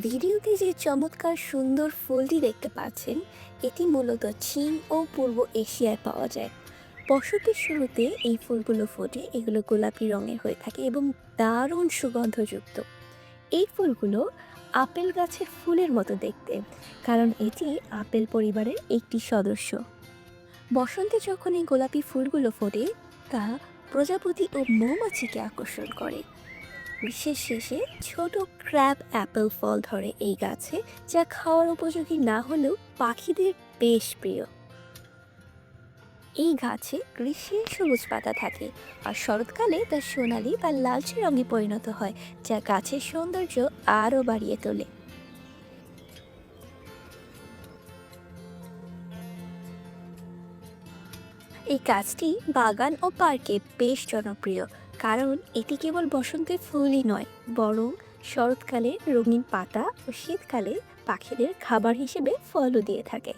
ভিডিওতে যে চমৎকার সুন্দর ফুলটি দেখতে পাচ্ছেন, এটি মূলত চীন ও পূর্ব এশিয়ায় পাওয়া যায়। বসতির শুরুতে এই ফুলগুলো ফোটে, এগুলো গোলাপি রঙের হয়ে থাকে এবং দারুণ সুগন্ধযুক্ত। এই ফুলগুলো আপেল গাছের ফুলের মতো দেখতে, কারণ এটি আপেল পরিবারের একটি সদস্য। বসন্তে যখন এই গোলাপি ফুলগুলো ফোটে, তা প্রজাপতি ও মৌমাছিকে আকর্ষণ করে। গ্রীষ্মের শেষে ছোট ক্র্যাব অ্যাপেল ফল ধরে এই গাছে, যা খাওয়ার উপযোগী না হলেও পাখিদের বেশ প্রিয়। এই গাছে গ্রীষ্মের সবুজ পাতা থাকে আর শরৎকালে তা সোনালি বা লালচে রঙে পরিণত হয়, যা গাছের সৌন্দর্য আরও বাড়িয়ে তোলে। এই গাছটি বাগান ও পার্কে বেশ জনপ্রিয়। কারণ এটি কেবল বসন্তের ফুলই নয়, বরং শরৎকালে রঙিন পাতা ও শীতকালে পাখিদের খাবার হিসেবে ফলও দিয়ে থাকে।